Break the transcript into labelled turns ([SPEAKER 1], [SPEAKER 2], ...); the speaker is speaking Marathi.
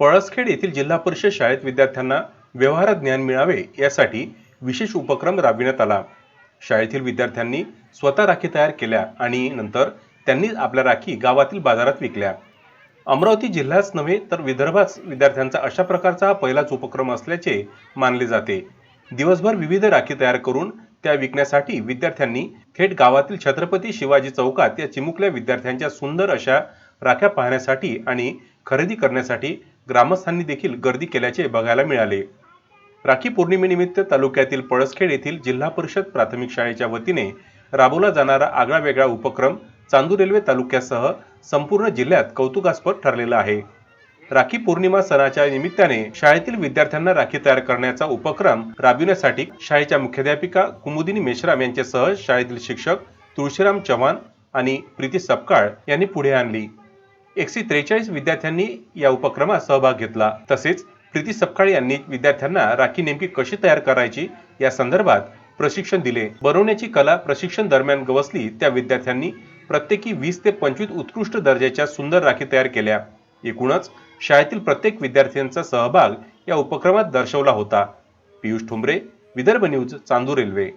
[SPEAKER 1] पळसखेड येथील जिल्हा परिषद शाळेत विद्यार्थ्यांना व्यवहार ज्ञान मिळावे यासाठी विशेष उपक्रम राबविण्यात आला. शाळेतील विद्यार्थ्यांनी स्वतः राखी तयार केल्या आणि नंतर त्यांनी आपल्या राखी गावातील बाजारात विकल्या. अमरावती जिल्ह्याच नव्हे तर विदर्भात विद्यार्थ्यांचा अशा प्रकारचा हा पहिलाच उपक्रम असल्याचे मानले जाते. दिवसभर विविध राखी तयार करून त्या विकण्यासाठी विद्यार्थ्यांनी थेट गावातील छत्रपती शिवाजी चौकात या चिमुकल्या विद्यार्थ्यांच्या सुंदर अशा राख्या पाहण्यासाठी आणि खरेदी करण्यासाठी ग्रामस्थांनी देखील गर्दी केल्याचे बघायला मिळाले. राखी पौर्णिमेनिमित्त तालुक्यातील पळसखेड येथील जिल्हा परिषद प्राथमिक शाळेच्या वतीने राबवला जाणारा आगळा वेगळा उपक्रम चांदू रेल्वे तालुक्यासह संपूर्ण जिल्ह्यात कौतुकास्पद ठरलेला आहे. राखी पौर्णिमा सणाच्या निमित्ताने शाळेतील विद्यार्थ्यांना राखी तयार करण्याचा उपक्रम राबविण्यासाठी शाळेच्या मुख्याध्यापिका कुमुदिनी मेश्राम यांच्यासह शाळेतील शिक्षक तुळशीराम चव्हाण आणि प्रीती सपकाळ यांनी पुढे आणली. एकशे त्रेचाळीस विद्यार्थ्यांनी या उपक्रमात सहभाग घेतला. तसेच प्रीती सपकाळ यांनी विद्यार्थ्यांना राखी नेमकी कशी तयार करायची या संदर्भात प्रशिक्षण दिले. बनवण्याची कला प्रशिक्षण दरम्यान गवसली त्या विद्यार्थ्यांनी प्रत्येकी वीस ते पंचवीस उत्कृष्ट दर्जाच्या सुंदर राखी तयार केल्या. एकूणच शाळेतील प्रत्येक विद्यार्थ्यांचा सहभाग या उपक्रमात दर्शवला होता. Piyush Thumbre Vidarbha news Chandur railway.